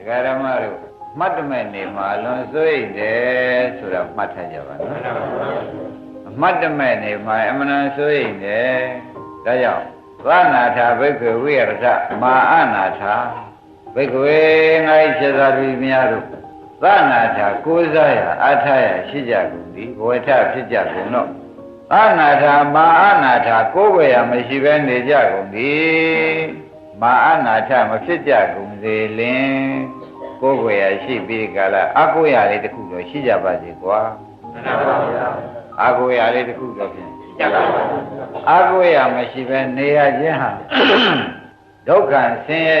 ဒကာဓမ္မတို့မှတ်တမဲ့နေမှာအလွန်စိုးရိမ်တယ်ဆိုတာမှတ်ထားကြပါနော်အမှတ်တမဲ့နေမှာအမှန်တန်စိုးရိမ်တယ်ဒါကြောင့်သနာထာဘိက္ခဝိရထမာအနာထာဘိက္ခဝေငါ၏ဖြစ်သာသူများတို့သနာထာကိုးစားရအထာရရှိကြကုန်သည်ဝေထဖြစ်ကြကုန်တော့အနာထာမာအနာထာကိုးွယ်ရမရှိဘဲနေကြကုန်သည် မာအနာထမဖြစ်ကြကုန်စေလင်ကိုယ်ွယ်ရရှိပြီးကြလားအကိုရလေးတစ်ခုတော့ရှိကြပါစေကွာအကိုရလေးတစ်ခုတော့ဖြင့်အကိုရမရှိဘဲနေရခြင်းဟာဒုက္ခဆင်းရဲ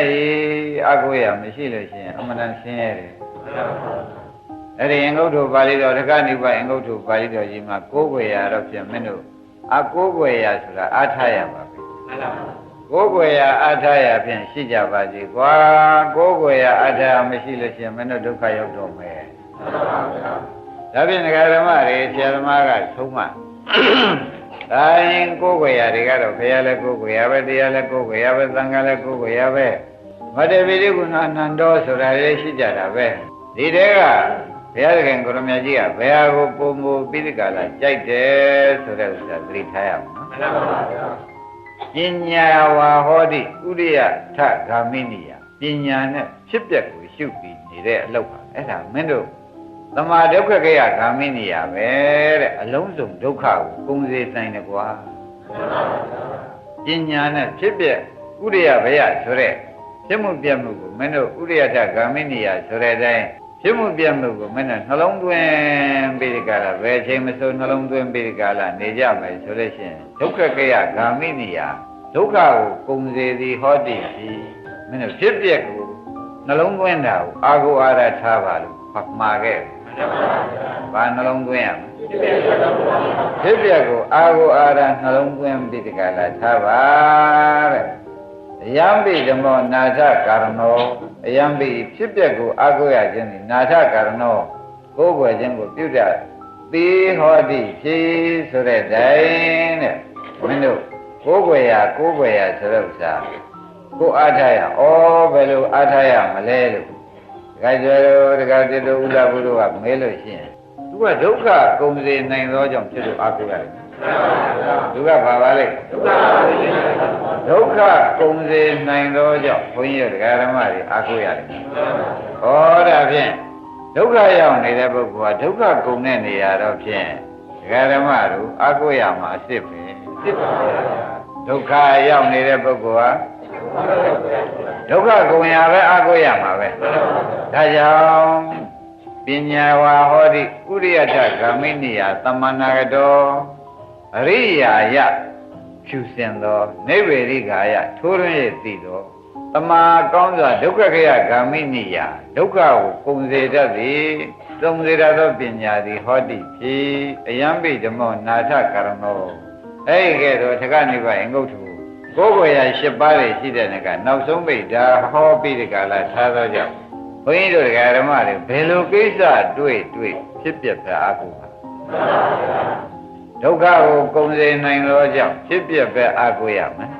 အကိုရမရှိလို့ရှိရင်အမှန်တန်ဆင်းရဲတယ်အဲ့ဒီအင်္ဂုတ္တပါဠိတော်တက္ကနိဗ္ဗာန်အင်္ဂုတ္တပါဠိတော်ကြီးမှာကိုယ်ွယ်ရတော့ဖြင့်မင်းတို့အကိုယ်ွယ်ရဆိုတာအားထားရပါပဲ ကိုယ်ွယ်ရအားထားရဖြင့်ရှိကြပါစေကွာကိုယ်ွယ်ရအားထားမရှိလို့ရှိရင်မင်းတို့ဒုက္ခရောက်တော့မယ်ဒါဖြင့်ဒကာဓမ္မတွေဆရာသမားကဆုံးမဒါရင်ကိုယ်ွယ်ရတွေကတော့ဘုရားလည်းကိုယ်ွယ်ရပဲတရားလည်းကိုယ်ွယ်ရပဲသံဃာလည်းကိုယ်ွယ်ရပဲမတ္တပိရိကုဏအနန္တောဆိုတာလည်းရှိကြတာပဲဒီတဲကဘုရားသခင်ကိုရမကြီးကဘယ်ဟာကိုပုံမူပိဋကလာကြိုက်တယ်ဆိုတဲ့ဥစ္စာသတိထားရအောင်နော်ပ ညာဝါဟောတိဥရိယထဂာမိနိယပညာနဲ့ဖြစ်ပျက်ကိုရှုပြီးနေတဲ့အလုပ်ပါအဲ့ဒါမင်းတို့သမာဒုက္ခကေယဂာမိနိယပဲတဲ့အလုံးစုံဒုက္ခကိုကုံစေနိုင်တယ်ကွာပညာနဲ့ဖြစ်ပျက်ဥရိယဘယဆိုတဲ့ဖြစ်မှုပြတ်မှုကိုမင်းတို့ဥရိယထဂာမိနိယဆိုတဲ့အတိုင်း ဖြစ်မှုပြတ်မှုကိုမင်းတို့နှလုံးသွင်းပြီးဒီကလာဘယ်အချိန်မဆိုနှလုံးသွင်းပြီးဒီကလာနေကြမယ်ဆိုလို့ရှိရင်ဒုက္ခကေယဂာမိနိယဒုက္ခကိုကုံစေသည်ဟောတိပြီမင်းတို့ဖြစ်ပျက်ကိုနှလုံးသွင်းတာကိုအာဟုအာရထားပါလို့ဖတ်မှာခဲ့ဘာနှလုံးသွင်းရမလဲဖြစ်ပျက်ကိုအာဟုအာရနှလုံးသွင်းပြီးဒီကလာထားပါတဲ့အယံပိဓမ္မောနာထကာရဏော အယံပိဖြစ်ပျက်ကိုအာဟုရခြင်းသည်နာထကာရဏောကိုယ်ွယ်ခြင်းကိုပြုတတ်သေဟောတိဖြစ်ဆိုတဲ့တိုင်တဲ့မင်းတို့ကိုယ်ွယ်ရကိုယ်ွယ်ရဆိုတဲ့ဥစ္စာကိုအားထားရဩဘယ်လိုအားထားရမလဲလို့ဒကာကျော်တို့ဒကာတိတို့ဥလာဘုရားကမဲလို့ရှိရင်သူကဒုက္ခကုန်စေနိုင်သောကြောင့်ဖြစ်လို့အားကိုးရတယ် ဒုက္ခဘာပါလဲဒုက္ခကုန်စေနိုင်သောကြောင့်ဘုန်းကြီးတို့ဒကာဓမ္မတွေအားကိုးရတယ်ဩဒါဖြင့်ဒုက္ခရောက်နေတဲ့ပုဂ္ဂိုလ်ကဒုက္ခကုန်တဲ့နေရာတော့ဖြင့်ဒကာဓမ္မတို့အားကိုးရမှာအစ်စ်ပဲဒုက္ခရောက်နေတဲ့ပုဂ္ဂိုလ်ဟာဒုက္ခကုန်ရပဲအားကိုးရမှာပဲဒါကြောင့်ပညာဝါဟောတိဥရိယထဂာမိနိယသမဏဂတော အရိယာယဖြူစင်သောနိဗ္ဗေရိကာယထိုးရင်းရသိသောတမာကောင်းစွာဒုက္ခခယဂာမိနိယဒုက္ခကိုကုန်စေတတ်သည်သုံးစေတတ်သောပညာသည်ဟောတိဖြစ်အယံပိဓမ္မောနာထကာရဏောအဲ့ဒီကဲ့သို့ထကနိဗ္ဗာန်အင်္ဂုတ္တကိုယ်ကိုယ်ရ၈ပါးတွေရှိတဲ့ကနောက်ဆုံးပိဒါဟောပြီးဒီကလာထားသောကြောင့်ဘုန်းကြီးတို့ဓမ္မတွေဘယ်လိုကိစ္စတွေ့တွေ့ဖြစ်ပြပြအကူပါ ဒုက္ခကိုကုန်စေနိုင်သောကြောင့်ဖြစ်ပြပဲအကူရမယ်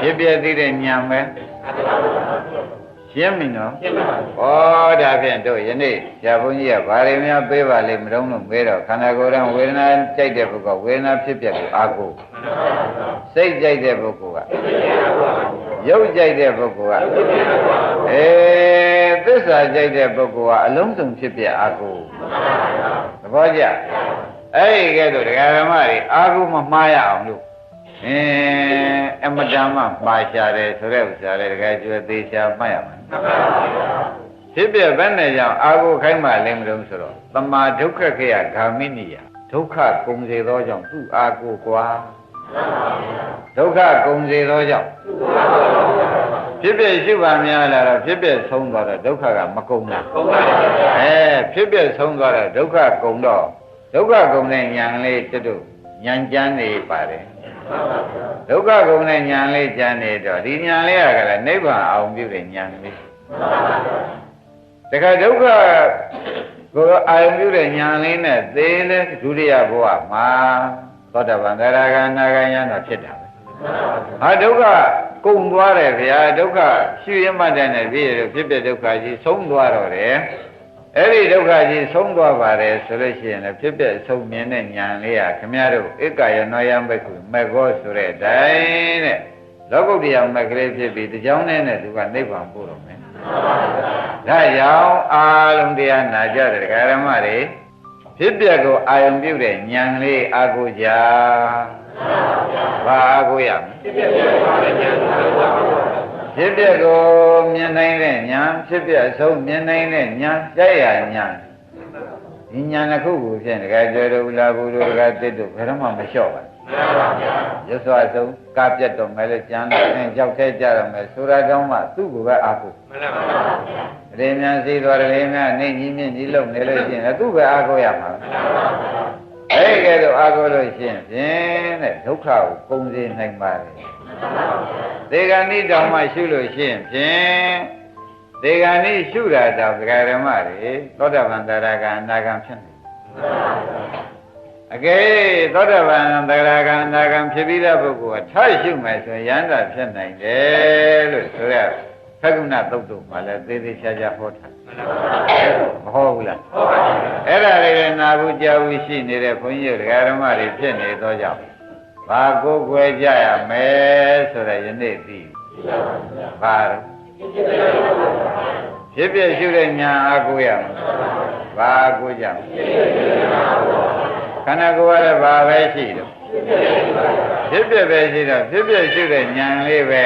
ဖြစ်ပြသိတဲ့ဉာဏ်ပဲရှင်းပြီနော်ရှင်းပါပြီဩဒါဖြင့်တို့ယနေ့ဆရာဘုန်းကြီးကဘာတွေများပေးပါလိမ့်မတုံးလို့မေးတော့ခန္ဓာကိုယ်ရန်ဝေဒနာကြိုက်တဲ့ပုဂ္ဂိုလ်ဝေဒနာဖြစ်ပြကိုအာကိုစိတ်ကြိုက်တဲ့ပုဂ္ဂိုလ်ကရုပ်ကြိုက်တဲ့ပုဂ္ဂိုလ်ကအဲသစ္စာကြိုက်တဲ့ပုဂ္ဂိုလ်ကအလုံးစုံဖြစ်ပြအာကိုသဘောကျ အဲ့ဒီကဲတော့ဒကာဓမ္မတွေအာကိုမမှားရအောင်လို့အင်းအမတန်မှမှားရှာတယ်ဆိုတဲ့ဥစ္စာလေတကယ်ကျွေးသေးချာမှတ်ရမှာဖြစ်ပြဘယ်နဲ့ကြောင့်အာဟုခိုင်းမှလည်းမလို့ဆိုတော့တမာဒုက္ခခေယဂာမိနိယဒုက္ခကုန်စေသောကြောင့်သူ့အာဟုကွာဒုက္ခကုန်စေသောကြောင့်ဖြစ်ပြရှိပါများလာတော့ဖြစ်ပြဆုံးသွားတော့ဒုက္ခကမကုန်လားကုန်ပါဘူးအဲဖြစ်ပြဆုံးသွားတော့ဒုက္ခကုန်တော့ ဒုက္ခကုန်တဲ့ဉာဏ်လေးတွတ်တွဉာဏ်ကြမ်းနေပါတယ်ဒုက္ခကုန်တဲ့ဉာဏ်လေးကြမ်းနေတော့ဒီဉာဏ်လေးကလည်းနိဗ္ဗာန်အောင်ပြုတဲ့ဉာဏ်လေးတခါဒုက္ခကိုအာရုံပြုတဲ့ဉာဏ်လေးနဲ့သေလဲဒုတိယဘဝမှာသောတာပန်သရဂါနာဂယံတော့ဖြစ်တာပဲဟာဒုက္ခကုံသွားတယ်ဗျာဒုက္ခရှုရမှတ်တဲ့နဲ့ပြည့်ရဖြစ်ဖြစ်ဒုက္ခကြီးဆုံးသွားတော့တယ် အဲ့ဒီဒုက္ခကြီးဆုံးသွားပါတယ်ဆိုလို့ရှိရင်လည်းဖြစ်ဖြစ်ဆုံးမြင်တဲ့ဉာဏ်လေးဟာခမည်းတော်ဧကယနောယမက္ခုမေဃောဆိုတဲ့အတိုင်းတဲ့လောကုတ္တရာမက်ကလေးဖြစ်ပြီးတကြောင်းနဲ့နဲ့သူကနိဗ္ဗာန်ပို့တော့မယ်ဒါကြောင့်အာလုံးတရားနာကြတဲ့ဓမ္မတွေဖြစ်ပျက်ကိုအာယုံပြုတဲ့ဉာဏ်လေးအာကိုကြဘာအာကိုရမလဲဖြစ်ပျက်ကို မြင်နိုင်တဲ့ဉာဏ်ဖြစ်ပျက်အဆုံးမြင်နိုင်တဲ့ဉာဏ်ကြိုက်ရဉာဏ်ဒီဉာဏ်တစ်ခုကိုဖြင့်တကယ်ကျွဲတို့လာဘူးတို့တကယ်တစ်တို့ဘယ်တော့မှမလျှော့ပါဘူးရသောအဆုံးကပြတ်တော့မယ်လေကျန်တော့အင်းကြောက်သေးကြတော့မယ်ဆိုတာတောင်းမှသူ့ကိုပဲအာကိုမှန်ပါပါရေမြန်စီတော်ရေမြန်နေကြီးမြင့်ကြီးလုံနေလို့ရှိရင်သူ့ပဲအာကိုရမှာမှန်ပါပါ အဲ့ကဲတော့အာကိုလို့ရှိရင်ဖြင့်တဲ့ဒုက္ခကိုပုံစေနိုင်ပါတယ်သေဂဏိတောင်မှရှုလို့ရှိရင်ဖြင့်သေဂဏိရှုတာတော့ဒကာဓမ္မတွေသောတာပန်တရားကအနာဂံဖြစ်နေအကယ်သောတာပန်သရဂံအနာဂံဖြစ်ပြီးတဲ့ပုဂ္ဂိုလ်ကထားရှုမယ်ဆိုရင်ရဟန္တာဖြစ်နိုင်တယ်လို့ဆိုရ ဖက္ကုဏသုတ်တုမှာလည်းသေးသေးချာချာဟောထားမဟောဘူးလားဟောပါဘူးအဲ့ဒါလေးလည်းနာဘူးကြားဘူးရှိနေတဲ့ဘုန်းကြီးတို့ဓမ္မတွေဖြစ်နေသောကြောင့်ဘာကိုယ်ွယ်ကြရမယ်ဆိုတဲ့ယနေ့သိဘာတော့ဖြစ်ဖြစ်ရှုတဲ့ညာအကူရမယ်ဘာအကူကြမခန္ဓာကိုယ်ကလည်းဘာပဲရှိတော့ဖြစ်ဖြစ်ပဲရှိတော့ဖြစ်ဖြစ်ရှုတဲ့ညာလေးပဲ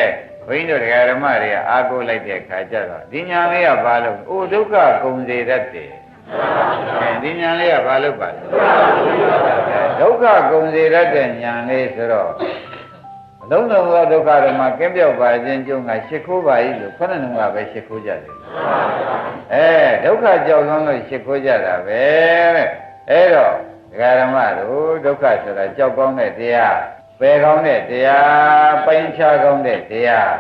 ဘုန်းကြီးတို့တရားဓမ္မတွေကအာကိုလိုက်တဲ့ခါကျတော့ဒီညာလေးကဘာလို့အိုဒုက္ခကုန်စေတတ်တယ်အဲဒီညာလေးကဘာလို့ပါလဲဒုက္ခကုန်စေတတ်တဲ့ညာလေးဆိုတော့အလုံးစုံသောဒုက္ခတွေမှာကင်းပြောက်ပါခြင်းကျုံကရှ िख ိုးပါ၏လို့ခொနနုံကပဲရှ िख ိုးကြတယ်အဲဒုက္ခကြောက်လွန်းလို့ရှ िख ိုးကြတာပဲတဲ့အဲတော့ဒကာဓမ္မတို့ဒုက္ခဆိုတာကြောက်ကောင်းတဲ့တရား ပယ်ကောင်းတဲ့တရားပိုင်းခြားကောင်းတဲ့တရား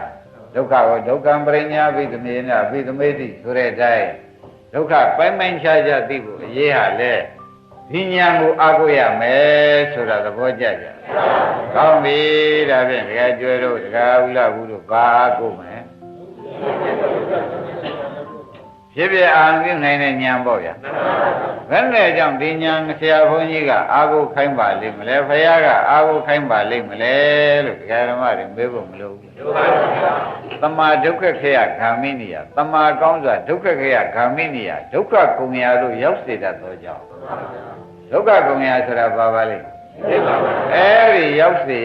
ဒုက္ခကိုဒုက္ခံပရိညာဘိသမေနဘိသမေတိဆိုတဲ့အတိုင်းဒုက္ခပိုင်းပိုင်းခြားခြားသိဖို့အရေးဟာလေဒီညာကိုအားကိုးရမယ်ဆိုတာသဘောကျကြ။ကောင်းပြီဒါဖြင့်ဒကာကျွဲတို့ဒကာဥလာဘူးတို့ဘာအားကိုးမလဲ ဖြစ်ဖြစ်အာရုံပြုနိုင်တဲ့ဉာဏ်ပေါ့ဗျာဘယ်နဲ့ကြောင့်ဒီဉာဏ်ဆရာဘုန်းကြီးကအာဟုခိုင်းပါလိမ့်မလဲဖခင်ကအာဟုခိုင်းပါလိမ့်မလဲလို့ဒကာဓမ္မတွေမေးဖို့မလိုဘူးသမာဒုက္ခခေယဂ ामि နိယသမာကောင်းစွာဒုက္ခခေယဂ ामि နိယဒုက္ခကုံရာတို့ရောက်စေတတ်သောကြောင့်ဒုက္ခကုံရာဆိုတာဘာပါလဲအဲဒီရောက်စေ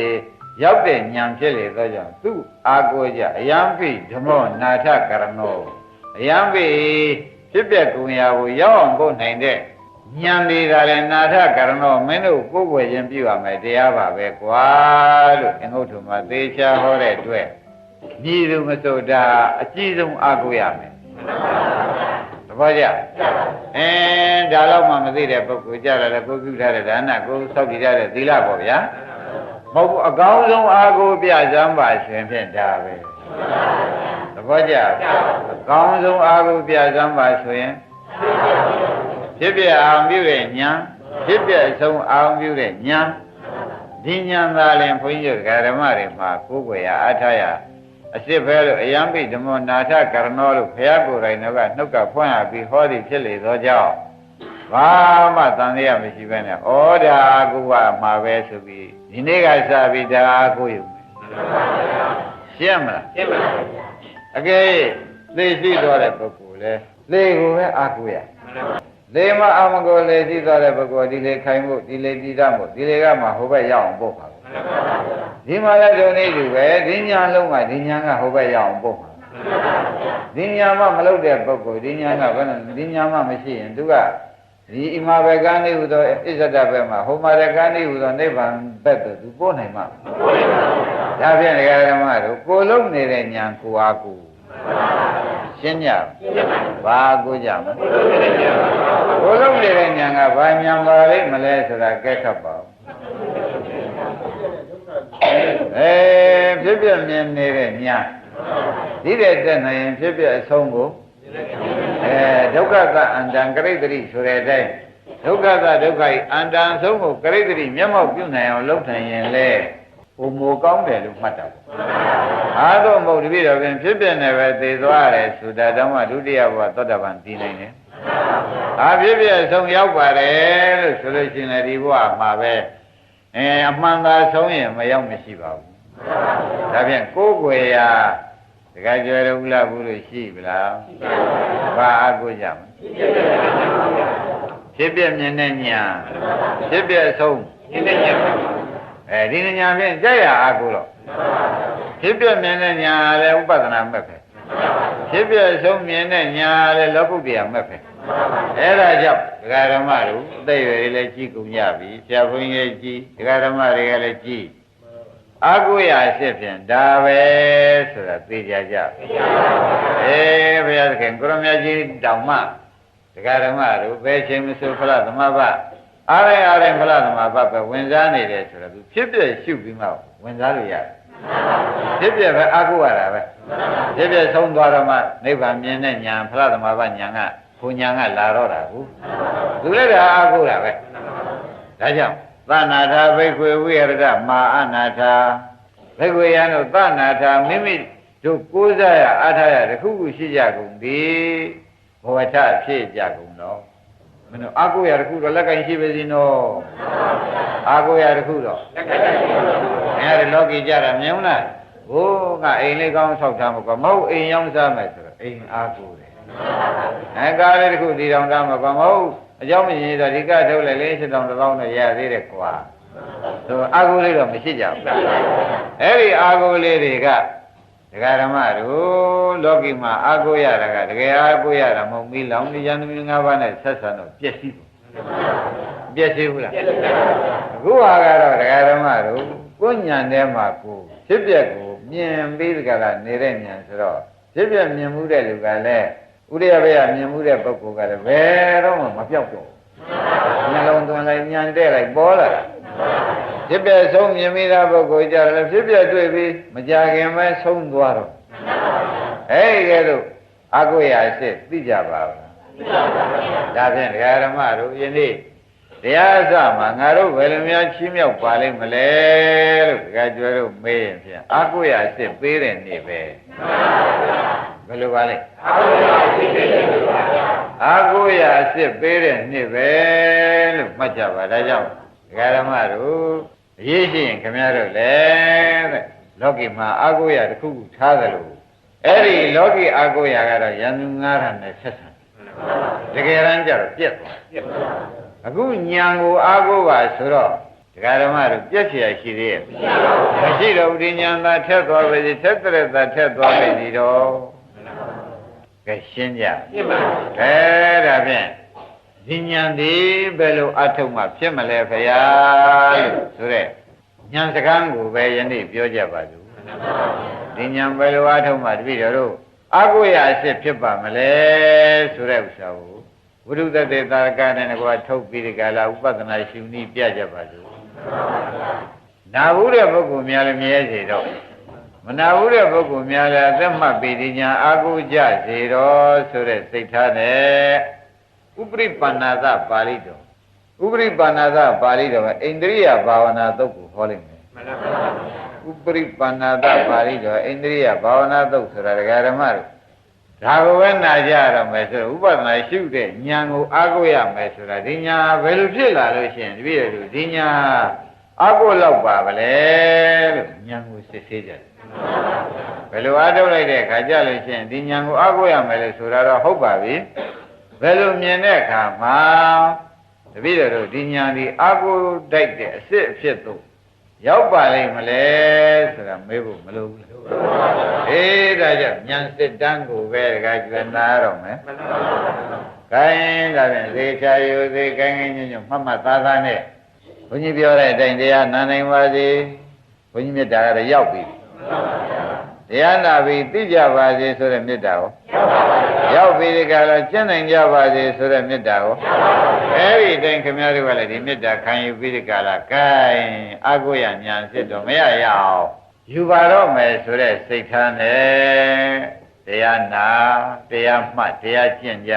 ရောက်တဲ့ဉာဏ်ဖြစ်လေသောကြောင့်သူ့အာကိုကြအယံပိဓမ္မောနာထကရဏော အယံပိဖြစ်ပျက်ကုန်ရာကိုရောက်အောင်ပို့နိုင်တဲ့ဉာဏ်တွေကလည်းနာထကရဏောမင်းတို့ကိုယ်ွယ်ခြင်းပြုရမယ်တရားပါပဲကွာလို့အင်္ဂုတ္တမှာသေချာဟောတဲ့အတွက်ညီသူမဆိုတာအကြည့်ဆုံးအားကိုးရမယ်တပည့်ကြအင်းဒါတော့မှမသိတဲ့ပုဂ္ဂိုလ်ကြတယ်ကိုပြုထားတဲ့ဒါနကိုစောက်တည်ရတဲ့သီလပေါ့ဗျာမဟုတ်ဘူးအကောင်းဆုံးအားကိုးပြစမ်းပါရှင်ဖြင့်ဒါပဲသ ဘောကျအကောင်းဆုံးအားကိုးပြစမ်းပါဆိုရင်ဖြစ်ပြအောင်ပြုတဲ့ညာဖြစ်ပြဆုံးအောင်ပြုတဲ့ညာဒီညာသာလင်ဘုန်းကြီးတို့ဓမ္မတွေမှာကိုယ်ွယ်ရအထာရအစ်စ်ပဲလို့အယံပိဓမ္မနာထကရဏောလို့ဘုရားကိုယ်တိုင်တော့ကနှုတ်ကဖွင့်ရပြီးဟောသည်ဖြစ်လေသောကြောင့်ဘာမှတန်ရမရှိပဲနဲ့ဩဒါကူကမှာပဲဆိုပြီးဒီနေ့ကစပြီးဒါကိုယူမယ်ရှင်းမလားရှင်းပါပြီ အကယ်သိရှိသွားတဲ့ပုဂ္ဂိုလ်လဲလေကိုပဲအာကိုရလေမအာမကိုလေရှိသွားတဲ့ပုဂ္ဂိုလ်ဒီလေခိုင်ဖို့ဒီလေတည်တတ်ဖို့ဒီလေကမှဟိုဘက်ရောက်အောင်ပို့ပါဒီမှာလည်းဒုနေတူပဲဒီညာလုံးကဒီညာကဟိုဘက်ရောက်အောင်ပို့ပါဒီညာမှမလုပ်တဲ့ပုဂ္ဂိုလ်ဒီညာကဘယ်နဲ့ဒီညာမှမရှိရင်သူကဒီဣမာဘကနေဟူသောဣဇဒဘက်မှာဟိုမာရကနေဟူသောနိဗ္ဗာန်ဘက်သို့သူပို့နိုင်မှာပို့နိုင်ပါဘူး ဒါဖြင့်ဒကာဓမ္မတို့ကိုလုံးနေတဲ့ညာကိုအားကိုရှင်းကြဘာကိုကြမကိုလုံးနေတဲ့ညာကဘာညာပါလိမ့်မလဲဆိုတာကဲခတ်ပါဦးအဲဖြစ်ပြမြင်နေတဲ့ညာဒီတဲ့တက်နိုင်ရင်ဖြစ်ပြအဆုံးကိုအဲဒုက္ခကအန္တံကရိတ္တိဆိုတဲ့အတိုင်းဒုက္ခကဒုက္ခဤအန္တံဆုံးကိုကရိတ္တိမျက်မှောက်ပြုနိုင်အောင်လုပ်နိုင်ရင်လေ ဟိုမိုကောင်းတယ်လို့မှတ်တာပေါ့အားတော့မဟုတ်တပည့်တော်ပြင်ဖြစ်ပြနေပဲသေသွားတယ်ဆိုတာတော့မှဒုတိယဘဝသောတာပန်တည်နိုင်တယ်အားဖြစ်ပြဆုံးရောက်ပါတယ်လို့ဆိုလို့ရှိရင်ဒီဘဝမှာပဲအဲအမှန်သာဆုံးရင်မရောက်မရှိပါဘူးဒါဖြင့်ကိုယ်ွယ်ရာတခါကျွယ်လို့လားဘူးလို့ရှိဗလားဘာအကုကြမဖြစ်ပြမြင်တဲ့ညာဖြစ်ပြဆုံးမြင်တဲ့ညာ အဲဒီညာဖြင့်ကြက်ရအကုတော့ဖြစ်ပြမြင်တဲ့ညာလည်းဥပဒနာမဲ့ပဲဖြစ်ပြဆုံးမြင်တဲ့ညာလည်းလောကုတ္တရာမဲ့ပဲအဲ့ဒါကြောင့်ဒကာဓမ္မတို့အသက်ရွယ်လေးကြီးကုန်ကြပြီဆရာဘုန်းကြီးကြီးဒကာဓမ္မတွေကလည်းကြီးအကုရာဖြစ်ဖြင့်ဒါပဲဆိုတာသိကြကြအေးဘုရားသခင်ကိုရမကြီးတောင်မှဒကာဓမ္မတို့ဘယ်ချိန်မဆိုဖလားသမဘ အားရအားရဖလားသမဘပဲဝင်စားနေတယ်ဆိုတော့သူဖြစ်ပြရှုပြီးမှဝင်စားလို့ရတယ်ဖြစ်ပြပဲအကုရတာပဲဖြစ်ပြဆုံးသွားတော့မှနိဗ္ဗာန်မြင်တဲ့ညာဖလားသမဘညာကဘုံညာကလာတော့တာဘူးသူလည်းဒါအကုတာပဲဒါကြောင့်သနာထာဘိက္ခွေဝိရဒမာအနာထာဘိက္ခွေယံတို့သနာထာမိမိတို့ကိုးစားရအားထားရတခုခုရှိကြကုန်သည်ဘဝထဖြစ်ကြကုန်တော့ မင်းတို့အာကိုရတခုတော့လက်ကင်ရှိပါစီနော်အာကိုရတခုတော့လက်ကင်ရှိပါဘူးအဲ့ဒါလောကီကြတာမြင်လားဟိုးကအိမ်လေးကောင်းဆောက်ထားမှာကွာမဟုတ်အိမ်ရောက်စားမယ်ဆိုတော့အိမ်အာကိုတယ်အဲကားလေးတခုဒီတောင်သားမှာကွာမဟုတ်အကြောင်းမရင်တော့ဒီကထုတ်လိုက်လေစစ်တောင်တစ်ပေါင်းနဲ့ရသေးတယ်ကွာဆိုအာကိုလေးတော့မရှိကြဘူးအဲ့ဒီအာကိုလေးတွေက ဒကာဓမ္မတို့လောကီမှာအာကိုရတာကတကယ်အာကိုရတာမဟုတ်မီလောင်နေရန်သမီး၅ပါးနဲ့ဆက်ဆံတော့ပြည့်စည်ပြည့်စည်ဘူးလားအခုဟာကတော့ဒကာဓမ္မတို့ကိုညံထဲမှာကိုဖြစ်ပျက်ကိုမြင်ပြီးတကလားနေတဲ့ညံဆိုတော့ဖြစ်ပျက်မြင်မှုတဲ့လူကလည်းဥရိယဘေကမြင်မှုတဲ့ပုဂ္ဂိုလ်ကလည်းဘယ်တော့မှမပြောက်တော့ဘူးနှလုံးသွင်းလိုက်ညံတဲ့လိုက်ပေါ်လာတာ ဖြစ်ပြဆုံးမြင်မိတာပုဂ္ဂိုလ်ကြတယ်ဖြစ်ပြတွေ့ပြီးမကြခင်ပဲဆုံးသွားတော့အဲ့ဒီကဲလို့အကုရာရှိသိကြပါဘူးဒါဖြင့်ဒကာရမတို့ယနေ့တရားအစမှာငါတို့ဘယ်လိုများချီးမြှောက်ပါလိမ့်မလဲလို့ဒကာကျွဲတို့မေးရင်ဖြင့်အကုရာရှိပေးတဲ့နေ့ပဲဘယ်လိုပါလဲအာကိုရာအစ်စ်ပေးတဲ့နှစ်ပဲလို့မှတ်ကြပါဒါကြောင့်ဒကာဓမ္မတို့ အရေးရှိရင်ခင်ဗျားတို့လည်းတဲ့လောကီမှာအာကိုရာတစ်ခုခုထားသလိုအဲ့ဒီလောကီအာကိုရာကတော့ယန္တုငါးရနဲ့ဆက်ဆံတကယ်တမ်းကျတော့ပြက်သွားအခုညံကိုအာကိုပါဆိုတော့ဒကာဓမ္မတို့ပြက်เสียရှိသေးရဲ့မရှိတော့ဘူးဒီညာသာထက်သွားပြီထက်တဲ့သာထက်သွားပြီတော့ကဲရှင်းကြရှင်းပါအဲဒါဖြင့် ဒီဉာဏ်ဒီဘယ်လိုအထုတ်မှဖြစ်မလဲဖရာလို့ဆိုတဲ့ဉာဏ်စကားကိုပဲယနေ့ပြောကြပါစို့ဒီဉာဏ်ဘယ်လိုအထုတ်မှတပည့်တော်တို့အကုရအစ်ဖြစ်ပါမလဲဆိုတဲ့ဥစ္စာကိုဝိရုဒတေတာကနဲ့ကွာထုတ်ပြီးဒီကလာဥပဒနာရှင်ဤပြကြပါစို့နာဘူးတဲ့ပုဂ္ဂိုလ်များလည်းမြဲစေတော့မနာဘူးတဲ့ပုဂ္ဂိုလ်များလည်းအသက်မှတ်ပြီးဒီညာအာဟုကြစေတော်ဆိုတဲ့စိတ်ထားနဲ့ ဥပရိပန္နာသပါဠိတော်ဥပရိပန္နာသပါဠိတော်ကအိန္ဒြိယဘာဝနာသုတ်ကိုဟောလိုက်မယ်မှန်ပါပါဥပရိပန္နာသပါဠိတော်အိန္ဒြိယဘာဝနာသုတ်ဆိုတာဒကာဓမ္မတို့ဒါကိုပဲနာကြရတော့မယ်ဆိုတော့ဥပဒနာရှုတဲ့ဉာဏ်ကိုအားကိုးရမယ်ဆိုတာဒီညာဘယ်လိုဖြစ်လာလို့ရှိရင်တပည့်တို့ဒီညာအားကိုးလောက်ပါဗလဲလို့ဉာဏ်ကိုစစ်ဆေးကြတယ်ဘယ်လိုအားထုတ်လိုက်တဲ့အခါကြလို့ရှိရင်ဒီဉာဏ်ကိုအားကိုးရမယ်လို့ဆိုတာတော့ဟုတ်ပါပြီ ဘယ်လိုမြင်တဲ့အခါမှာတပည့်တော်တို့ဒီဉာဏ်ဒီအားကိုးတိုက်တဲ့အစ်စ်အဖြစ်သို့ရောက်ပါလိမ့်မလဲဆိုတာမေးဖို့မလိုဘူးလားအေးဒါကြောင့်ဉာဏ်စစ်တန်းကိုပဲတခါကျနာရတော့မယ်ခိုင်းဒါဖြင့်သေချာယူသေခိုင်းခိုင်းညွညွမှတ်မှတ်သားသားနဲ့ဘုန်းကြီးပြောတဲ့အတိုင်းတရားနာနိုင်ပါစေဘုန်းကြီးမြတ်တာကတော့ရောက်ပြီတရားနာပြီသိကြပါစေဆိုတဲ့မေတ္တာကို ရောက်ပြီဒီကလာကျင့်နိုင်ကြပါစေဆိုတဲ့မေတ္တာကိုအဲဒီတိုင်းခင်ဗျားတို့ကလည်းဒီမေတ္တာခံယူပြီးဒီကလာကဲအာကိုရညာဖြစ်တော့မရရအောင်ယူပါတော့မယ်ဆိုတဲ့စိတ်ထားနဲ့တရားနာတရားမှတ်တရားကျင့်ကြ